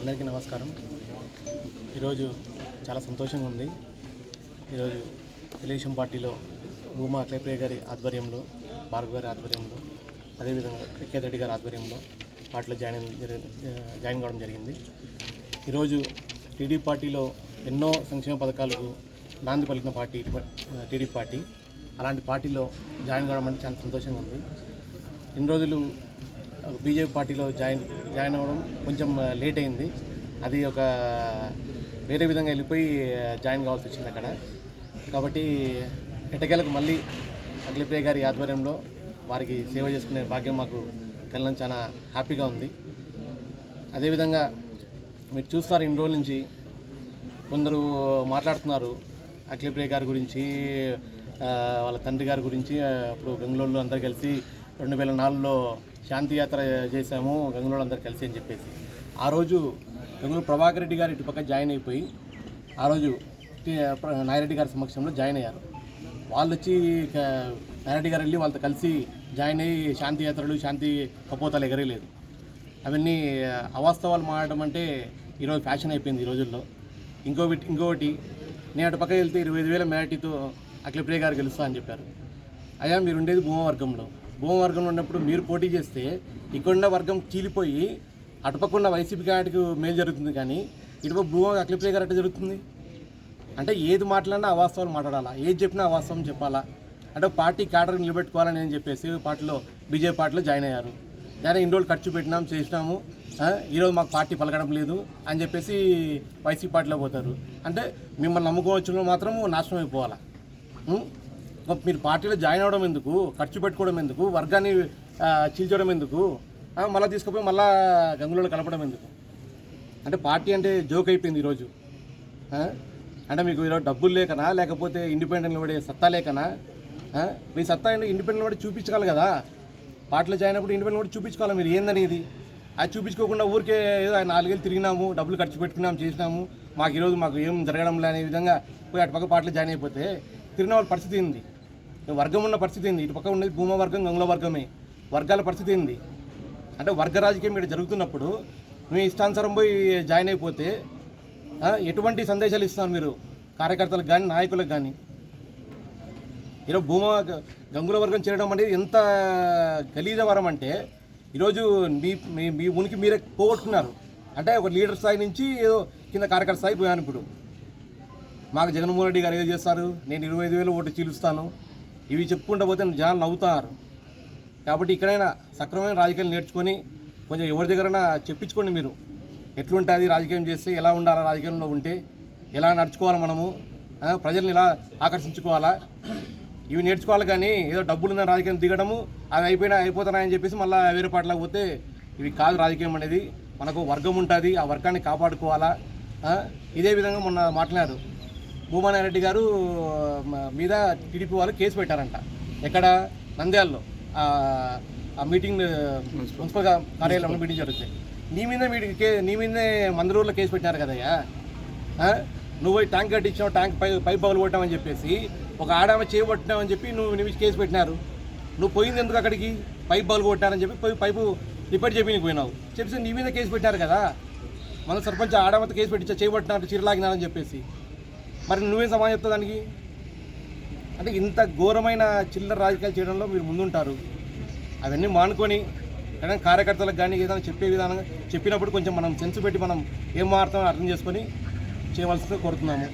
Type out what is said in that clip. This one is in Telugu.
అందరికీ నమస్కారం. ఈరోజు చాలా సంతోషంగా ఉంది. ఈరోజు తెలుగుదేశం పార్టీలో భూమా అఖిలప్రియ గారి ఆధ్వర్యంలో భార్గవ్ గారి ఆధ్వర్యంలో అదేవిధంగా క్రికెట్ రెడ్డి గారి ఆధ్వర్యంలో పార్టీలో జాయిన్ జాయిన్ కావడం జరిగింది. ఈరోజు టీడీపీ పార్టీలో ఎన్నో సంక్షేమ పథకాలకు నాంది పలికిన పార్టీ టీడీపీ పార్టీ. అలాంటి పార్టీలో జాయిన్ కావడం అంటే చాలా సంతోషంగా ఉంది. ఇన్ని రోజులు బీజేపీ పార్టీలో జాయిన్ జాయిన్ అవ్వడం కొంచెం లేట్ అయింది. అది ఒక వేరే విధంగా వెళ్ళిపోయి జాయిన్ కావాల్సి వచ్చింది అక్కడ. కాబట్టి ఎటకేలకు మళ్ళీ అఖిలప్రియ గారి ఆధ్వర్యంలో వారికి సేవ చేసుకునే భాగ్యం మాకు కలడం చాలా హ్యాపీగా ఉంది. అదేవిధంగా మీరు చూస్తారు ఇన్ని రోజుల నుంచి కొందరు మాట్లాడుతున్నారు అఖిలప్రియ గారి గురించి వాళ్ళ తండ్రి గారి గురించి. అప్పుడు బెంగళూరులో అందరు కలిసి రెండు వేల నాలుగులో శాంతియాత్ర చేశాము బెంగళూరు అందరు కలిసి అని చెప్పేసి. ఆ రోజు బెంగళూరు ప్రభాకర్ రెడ్డి గారు ఇటు పక్క జాయిన్ అయిపోయి ఆ రోజు నాయరెడ్డి ప్ర- గారి సమక్షంలో జాయిన్ అయ్యారు. వాళ్ళు వచ్చి నాయరెడ్డి నాయిరెడ్డి గారు వెళ్ళి వాళ్ళతో కలిసి జాయిన్ అయ్యి శాంతి యాత్రలు శాంతి కపోతాలు ఎగరేయలేదు అవన్నీ అవాస్తవాలు మారడం అంటే ఈరోజు ఫ్యాషన్ అయిపోయింది ఈ రోజుల్లో. ఇంకోటి ఇంకొకటి నేను అటు పక్క వెళ్తే ఇరవై ఐదు వేల మేటితో అఖిలప్రియ గారు గెలుస్తా అని చెప్పారు. అయ్యా మీరు ఉండేది భూమవర్గంలో. భూమవర్గంలో ఉన్నప్పుడు మీరు పోటీ చేస్తే ఇక్కడున్న వర్గం చీలిపోయి అటుపక్కున్న వైసీపీ క్యాండిడేట్కి మేలు జరుగుతుంది కానీ ఇటుపక్క భూమ అఖిలప్రియ గారు అట్ట జరుగుతుంది? అంటే ఏది మాట్లాడినా అవాస్తవాలు మాట్లాడాలా? ఏది చెప్పినా అవాస్తవం చెప్పాలా? అంటే పార్టీ క్యాడర్ నిలబెట్టుకోవాలని అని చెప్పేసి పార్టీలో బీజేపీ పార్టీలో జాయిన్ అయ్యారు. జాయిన్ ఇన్ని రోజులు ఖర్చు పెట్టినాం చేసినాము. ఈరోజు మాకు పార్టీ పలకడం లేదు అని చెప్పేసి వైసీపీ పార్టీలో పోతారు. అంటే మిమ్మల్ని నమ్ముకోవచ్చు మాత్రం నాశనం అయిపోవాలా? మీరు పార్టీలో జాయిన్ అవ్వడం ఎందుకు? ఖర్చు పెట్టుకోవడం ఎందుకు? వర్గాన్ని చీల్చడం ఎందుకు? మళ్ళీ తీసుకుపోయి మళ్ళా గంగులలో కలపడం ఎందుకు? అంటే పార్టీ అంటే జోక్ అయిపోయింది ఈరోజు. అంటే మీకు ఈరోజు డబ్బులు లేకనా? లేకపోతే ఇండిపెండెంట్ పడే సత్తా లేకనా? మీ సత్తా అంటే ఇండిపెండెంట్ పడి చూపించగలరు కదా. పార్టీలో జాయిన్ అయినప్పుడు ఇండిపెండెంట్ పడి చూపించుకోవాలి. మీరు ఏందనేది అది చూపించుకోకుండా ఊరికే ఏదో నాలుగేళ్ళు తిరిగినాము డబ్బులు ఖర్చు పెట్టుకున్నాము చేసినాము. మాకు ఈరోజు మాకు ఏం జరగడం లే అనే విధంగా పోయి అటు పక్క పార్టీలో జాయిన్ అయిపోతే తిరిగిన వాళ్ళ పరిస్థితి ఏంది? వర్గం ఉన్న పరిస్థితి ఏంది? ఇటు పక్క ఉన్నది భూమ వర్గం గంగుల వర్గమే. వర్గాల పరిస్థితి ఏంది? అంటే వర్గ రాజకీయం ఇక్కడ జరుగుతున్నప్పుడు మీ ఇష్టానుసారం పోయి జాయిన్ అయిపోతే ఎటువంటి సందేశాలు ఇస్తున్నారు మీరు? కార్యకర్తలకు కానీ నాయకులకు కానీ ఈరోజు భూమా గంగుల వర్గం చేరడం అనేది ఎంత గలీజ వరం అంటే ఈరోజు మీ మీ మీ ఉనికి మీరే పోగొట్టుకున్నారు. అంటే ఒక లీడర్ స్థాయి నుంచి ఏదో కింద కార్యకర్త స్థాయి పోయాను ఇప్పుడు. మాకు జగన్మోహన్ రెడ్డి గారు ఏదో చేస్తారు? నేను ఇరవై ఐదు వేలు ఓటు చీలుస్తాను. ఇవి చెప్పుకుంటూ పోతే జనాలు నవ్వుతున్నారు కాబట్టి ఇక్కడైనా సక్రమమైన రాజకీయాలు నేర్చుకొని కొంచెం ఎవరి దగ్గరైనా చెప్పించుకోండి మీరు. ఎట్లుంటుంది రాజకీయం చేస్తే ఎలా ఉండాలా రాజకీయంలో ఉంటే ఎలా నడుచుకోవాలి మనము ప్రజల్ని ఎలా ఆకర్షించుకోవాలా. ఇవి నేర్చుకోవాలి కానీ ఏదో డబ్బులు ఉన్న రాజకీయం దిగడము అవి అయిపోయినా అయిపోతున్నాయని చెప్పేసి మళ్ళీ వేరే పాటలకు పోతే ఇవి కాదు రాజకీయం అనేది. మనకు వర్గం ఉంటుంది ఆ వర్గాన్ని కాపాడుకోవాలా. ఇదే విధంగా మొన్న మాట్లాడారు. భూమానాయ రెడ్డి గారు మీద టీడీపీ వాళ్ళు కేసు పెట్టారంట. ఎక్కడ? నంద్యాలలో. ఆ, మీటింగ్ మున్సిపల్ కార్యాలయంలో మీటింగ్ జరుగుతుంది నీ మీద మీటింగ్ కే నీ మీదే మందరూరులో కేసు పెట్టినారు కదయ్యా? నువ్వు పోయి ట్యాంక్ కట్టించావు ట్యాంక్ పై పైప్ పగలు కొట్టామని చెప్పేసి ఒక ఆడామ చేయబట్టినావని చెప్పి నువ్వు నీ కేసు పెట్టినారు. నువ్వు పోయింది ఎందుకు అక్కడికి? పైప్ పగలు కొట్టారని చెప్పి పోయి పైపు రిపేర్ చెప్పి నీకు పోయినావు. చెప్పేసి నీ మీద కేసు పెట్టారు కదా? మన సర్పంచ్ ఆడామతో కేసు పెట్టించా చేయబట్టినారు చీరలాగినారని చెప్పేసి. మరి నువ్వేం సమాధానం చెప్తావు దానికి? అంటే ఇంత ఘోరమైన చిల్లర రాజకీయాలు చేయడంలో మీరు ముందుంటారు. అవన్నీ మానుకొని ఏదైనా కార్యకర్తలకు కానీ ఏదైనా చెప్పే విధానంగా చెప్పినప్పుడు కొంచెం మనం సెన్స్ పెట్టి మనం ఏం మారుతామో అర్థం చేసుకొని చేయవలసిందిగా కోరుతున్నాము.